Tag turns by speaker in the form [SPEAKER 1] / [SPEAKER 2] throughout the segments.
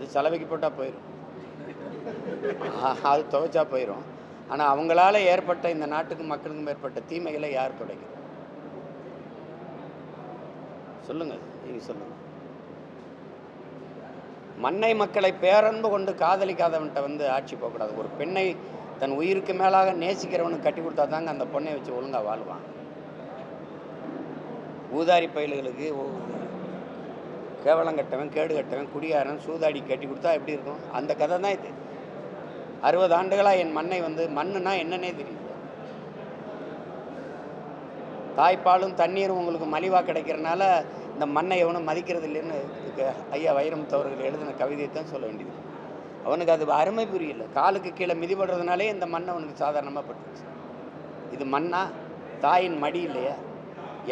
[SPEAKER 1] அது செலவைக்கு போட்டால் போயிடும் அது துவைச்சா போயிடும் ஆனால் அவங்களால ஏற்பட்ட இந்த நாட்டுக்கும் மக்களுக்கும் ஏற்பட்ட தீமைகளை யார் துடைக்கிறது சொல்லுங்க நீங்கள் சொல்லுங்க. மண்ணை மக்களை பேரன்பு கொண்டு காதலிக்காதவன்கிட்ட வந்து ஆட்சி போகக்கூடாது. ஒரு பெண்ணை தன் உயிருக்கு மேலாக நேசிக்கிறவனுக்கு கட்டி கொடுத்தா தாங்க அந்த பொண்ணை வச்சு ஒழுங்காக வாழ்வான். ஊதாரி பயில்களுக்கு கேவலம் கட்டவன் கேடு கட்டவன் குடியாரன் சூதாடி கட்டி கொடுத்தா எப்படி இருக்கும்? அந்த கதை தான் இது. அறுபது ஆண்டுகளாக என் மண்ணை வந்து மண்ணுனா என்னன்னே தெரியும் தாய்ப்பாலும் தண்ணீரும் உங்களுக்கு மலிவாக கிடைக்கிறனால இந்த மண்ணை எவனும் மதிக்கிறது இல்லைன்னு ஐயா வைரமுத்து அவர்கள் எழுதின கவிதையை தான் சொல்ல வேண்டியது. அவனுக்கு அது அருமை புரியல. காலுக்கு கீழே மிதிபடுறதுனாலே இந்த மண்ணை அவனுக்கு சாதாரணமாக பட்டுச்சு இது மண்ணா? தாயின் மடி இல்லையா?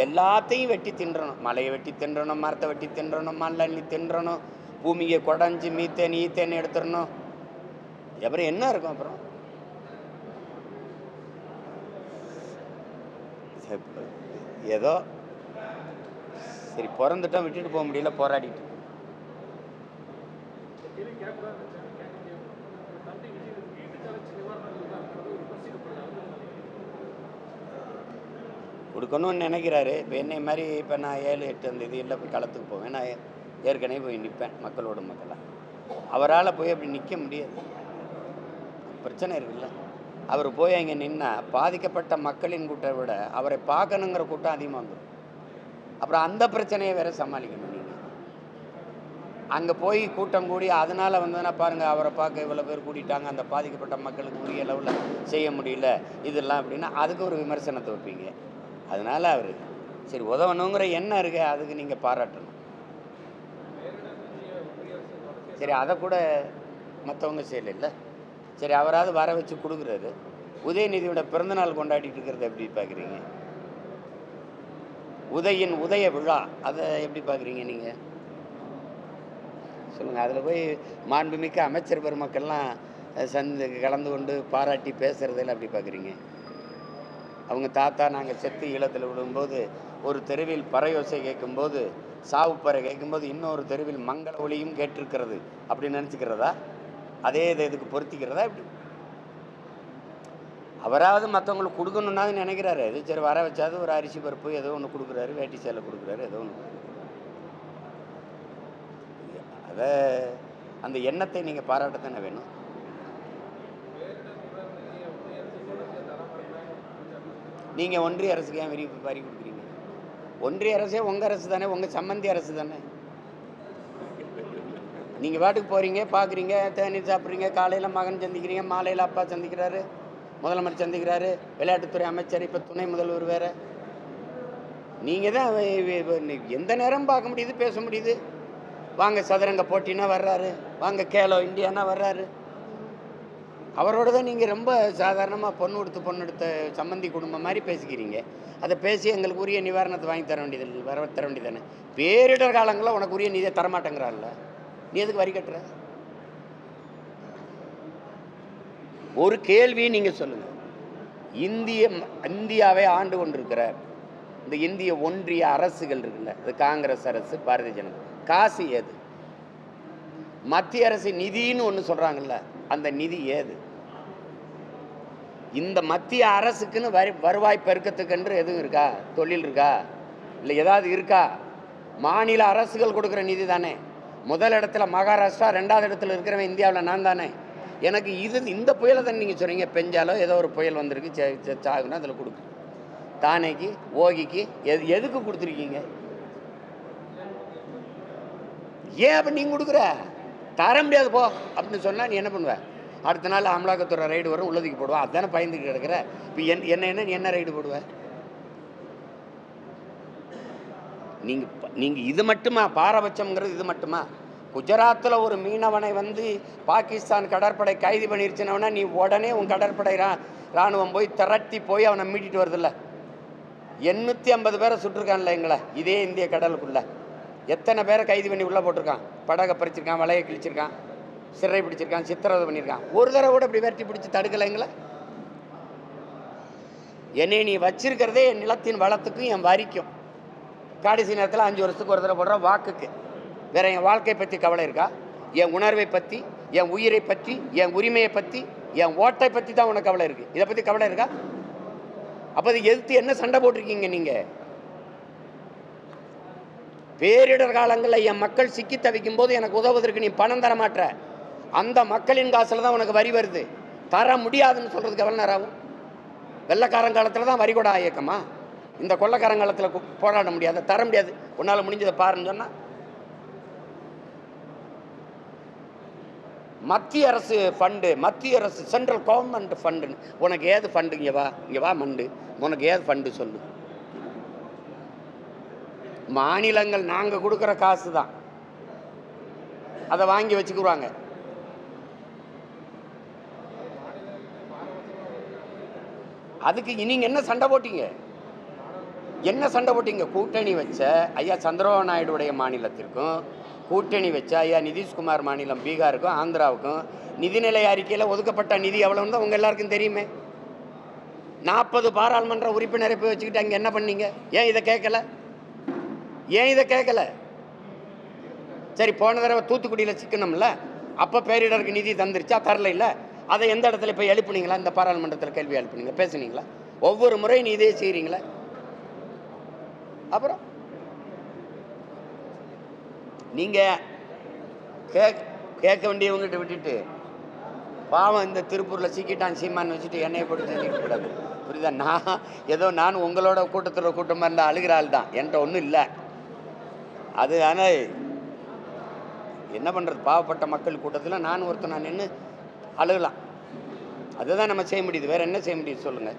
[SPEAKER 1] எல்லாத்தையும் வெட்டி தின்றணும். மலையை வெட்டி தின்றணும் மரத்தை வெட்டி தின்றணும் மண்ணி தின்றணும் பூமியை குடஞ்சி மீத்தேன் ஈத்தேன் எடுத்துடணும். அப்புறம் என்ன இருக்கும் அப்புறம்? ஏதோ சரி பிறந்துட்டோம் விட்டுட்டு போக முடியல போராடிட்டு. கொடுக்கணும்னு நினைக்கிறாரு. இப்போ என்னை மாதிரி இப்போ நான் ஏழு எட்டு அந்த இது இல்லை போய் களத்துக்கு போவேன். நான் ஏற்கனவே போய் நிற்பேன் மக்களோட மக்களாக அவரால் போய் அப்படி நிற்க முடியாது. பிரச்சனை இருக்குல்ல. அவர் போய் அங்கே நின்னால் பாதிக்கப்பட்ட மக்களின் கூட்டம் விட அவரை பார்க்கணுங்கிற கூட்டம் அதிகமாக வந்துடும் அப்புறம் அந்த பிரச்சனையை வேற சமாளிக்கணும் நீங்கள் அங்கே போய் கூட்டம் கூடி அதனால் வந்ததுன்னா பாருங்கள் அவரை பார்க்க இவ்வளோ பேர் கூட்டிட்டாங்க அந்த பாதிக்கப்பட்ட மக்களுக்கு உரிய அளவில் செய்ய முடியல. இதெல்லாம் அப்படின்னா அதுக்கு ஒரு விமர்சனத்தை வைப்பீங்க. அதனால் அவர் சரி உதவணுங்கிற எண்ணம் இருக்கு அதுக்கு நீங்கள் பாராட்டணும். சரி அதை கூட மற்றவங்க செய்யலைல்ல? சரி அவராவது வர வச்சு கொடுக்குறாரு. உதயநிதியோட பிறந்தநாள் கொண்டாடிட்டு இருக்கிறத எப்படி பார்க்குறீங்க உதயின் உதய விழா அதை எப்படி பார்க்குறீங்க நீங்கள் சொல்லுங்கள் அதில் போய் மாண்புமிக்க அமைச்சர் பெருமக்கள்லாம் சந்து கலந்து கொண்டு பாராட்டி பேசுகிறதெல்லாம் எப்படி பார்க்குறீங்க அவங்க தாத்தா நாங்கள் செத்து ஈழத்தில் விடும்போது ஒரு தெருவில் பறையோசை கேட்கும்போது சாவுப்பறை கேட்கும்போது இன்னொரு தெருவில் மங்கள ஒளியும் கேட்டிருக்கிறது. அப்படின்னு நினச்சிக்கிறதா? அதே இதை இதுக்கு பொருத்திக்கிறதா இப்படி? அவராவது மற்றவங்களுக்கு கொடுக்கணுன்னா நினைக்கிறாரு. இது சரி வர வச்சாது ஒரு அரிசி பருப்பு ஏதோ ஒன்று கொடுக்குறாரு வேட்டி சேலை கொடுக்குறாரு ஏதோ ஒன்று அதை அந்த எண்ணத்தை நீங்கள் பாராட்டத்தானே வேணும்? நீங்கள் ஒன்றிய அரசுக்கு ஏன் வரி வரி கொடுக்குறீங்க? ஒன்றிய அரசே உங்கள் அரசு தானே உங்கள் சம்மந்தி அரசு தானே? நீங்கள் பாட்டுக்கு போகிறீங்க பார்க்குறீங்க தேநீர் சாப்பிட்றீங்க காலையில் மகன் சந்திக்கிறீங்க மாலையில் அப்பா சந்திக்கிறாரு முதலமைச்சர் சந்திக்கிறாரு விளையாட்டுத்துறை அமைச்சர் இப்போ துணை முதல்வர் வேறு. நீங்கள் தான் எந்த நேரம் பார்க்க முடியுது பேச முடியுது? வாங்க சதுரங்க போட்டின்னா வர்றாரு வாங்க கேலோ இந்தியானா வர்றாரு அவரோட தான் நீங்கள் ரொம்ப சாதாரணமாக பொண்ணு கொடுத்து பொண்ணு எடுத்த சம்மந்தி குடும்பம் மாதிரி பேசிக்கிறீங்க. அதை பேசி எங்களுக்கு உரிய நிவாரணத்தை வாங்கி தர வேண்டியது வர தர வேண்டியதானே பேரிடர் காலங்களில் உனக்கு உரிய நிதியை தரமாட்டேங்கிறான்ல நீ எதுக்கு வரி கட்டுற? ஒரு கேள்வி நீங்கள் சொல்லுங்கள் இந்திய இந்தியாவை ஆண்டு கொண்டிருக்கிற இந்த இந்திய ஒன்றிய அரசுகள் இருக்குல்ல இது காங்கிரஸ் அரசு பாரதிய ஜனதா காசு ஏது? மத்திய அரசு நிதின்னு ஒன்று சொல்கிறாங்கல்ல அந்த நிதி ஏது? இந்த மத்திய அரசுக்குன்னு வரி வருவாய் பெருக்கத்துக்கென்று எதுவும் இருக்கா? தொழில் இருக்கா? இல்லை ஏதாவது இருக்கா? மாநில அரசுகள் கொடுக்குற நிதி தானே. முதல் இடத்துல மகாராஷ்டிரா ரெண்டாவது இடத்துல இருக்கிறவன் இந்தியாவில் நான் தானே. எனக்கு இது இந்த புயலை தான் நீங்கள் சொன்னீங்க பெஞ்சாலோ ஏதோ ஒரு புயல் வந்திருக்கு சே- சாகுனா அதில் கொடுக்கு. தானேக்கு ஓகிக்கு எது எதுக்கு கொடுத்துருக்கீங்க? ஏன் அப்போ நீங்கள் கொடுக்குற? தர முடியாது போ அப்படின்னு சொன்னால் நீ என்ன பண்ணுவேன் அடுத்த நாள் அமலாக்கத்துறை ரைடு வரும் உள்ளதுக்கு போடுவா. அதுதானே பயந்துட்டு கிடக்கிற. இப்போ என் என்ன என்ன நீ என்ன ரைடு போடுவ? நீங்கள் நீங்கள் இது மட்டுமா? பாரபட்சம்ங்கிறது இது மட்டுமா? குஜராத்தில் ஒரு மீனவனை வந்து பாகிஸ்தான் கடற்படை கைது பண்ணிருச்சுனவனா நீ உடனே உன் கடற்படை ரா ராணுவம் போய் திரட்டி போய் அவனை மீட்டிட்டு வருதில்ல. எண்ணூற்றி ஐம்பது பேரை சுட்டிருக்கான்ல எங்களை. இதே இந்திய கடலுக்குள்ளே. எத்தனை பேரை கைது பண்ணி உள்ளே போட்டிருக்கான்? படகை பறிச்சிருக்கான் வலையை கிழிச்சிருக்கான். சிறை பிடிச்சிருக்கான் சித்திரவதை பண்ணியிருக்கான் ஒரு தடவை கூட இப்படி விரட்டி பிடிச்சி தடுக்கலைங்களா என்னை நீ வச்சிருக்கிறதே என் நிலத்தின் வளத்துக்கும் என் வரிக்கும். கடைசி நேரத்தில் அஞ்சு வருஷத்துக்கு ஒரு தடவை போடுற வாக்குக்கு. வேற என் வாழ்க்கை பற்றி கவலை இருக்கா? என் உணர்வை பற்றி என் உயிரை பற்றி என் உரிமையை பற்றி என் ஓட்டை பற்றி தான் உனக்கு கவலை இருக்குது இதை பற்றி கவலை இருக்கா? அப்போ இது எதிர்த்து என்ன சண்டை போட்டிருக்கீங்க நீங்கள் பேரிடர் காலங்களில் என் மக்கள் சிக்கி தவிக்கும் போது எனக்கு உதவுவதற்கு நீ பணம் தர மாட்டேற அந்த மக்களின் காசில் தான் உனக்கு வரி வருது. தர முடியாதுன்னு சொல்கிறதுக்கு எவ்வளோ நேரம் ஆகும்? வெள்ளக்காரங்காலத்தில் தான் வரி கூட இயக்கமா? இந்த கொள்ளக்காரங்காலத்தில் போராட முடியாது தர முடியாது. உன்னால் முடிஞ்சதை பாருன்னு சொன்னால் மத்திய அரசு ஃபண்டு மத்திய அரசு சென்ட்ரல் கவர்மெண்ட் ஃபண்டுன்னு உனக்கு ஏது ஃபண்டு இங்கே வா இங்கே வா மண்டு. உனக்கு ஏது ஃபண்டு சொல்லு. மாநிலங்கள் நாங்கள் கொடுக்குற காசு தான் அதை வாங்கி வச்சுக்குவாங்க. அதுக்கு நீங்கள் என்ன சண்டை போட்டீங்க? என்ன சண்டை போட்டீங்க? கூட்டணி வச்ச ஐயா சந்திரபாபு நாயுடுடைய மாநிலத்திற்கும் கூட்டணி வச்ச ஐயா நிதிஷ்குமார் மாநிலம் பீகாருக்கும் ஆந்திராவுக்கும் நிதிநிலை அறிக்கையில் ஒதுக்கப்பட்ட நிதி எவ்வளோன்னு தான் உங்கள் எல்லாருக்கும் தெரியுமே. நாற்பது பாராளுமன்ற உறுப்பினரை போய் வச்சுக்கிட்டு அங்கே என்ன பண்ணீங்க? ஏன் இதை கேட்கல? ஏன் இதை கேட்கல? சரி போன தடவை தூத்துக்குடியில் சிக்கணும்ல அப்போ பேரிடருக்கு நிதி தந்துருச்சா? தரல இல்லை. அதை எந்த இடத்துல போய் எழுப்புனீங்களா? இந்த பாராளுமன்றத்தில் கேள்வி எழுப்புனீங்க பேசுனீங்களா? ஒவ்வொரு முறையும் நீ இதே செய்கிறீங்களா அப்புறம்? நீங்கள் கேக் கேட்க வேண்டியவங்ககிட்ட விட்டுட்டு பாவம் இந்த திருப்பூரில் சிக்கிட்டான் சீமான்னு வச்சுட்டு என்னைய போட்டு செஞ்சுக்க கூடாது புரியுதா? நான் ஏதோ நான் உங்களோட கூட்டத்தில் கூட்டமாக இருந்தால் அழுகிற ஆள் தான். என்கிட்ட ஒன்றும் இல்லை. அது ஆனால் என்ன பண்ணுறது பாவப்பட்ட மக்கள் கூட்டத்தில் நான் ஒருத்தர் நான் நின்று அழுகலாம். அதுதான் நம்ம செய்ய முடியுது. வேறு என்ன செய்ய முடியுது சொல்லுங்கள்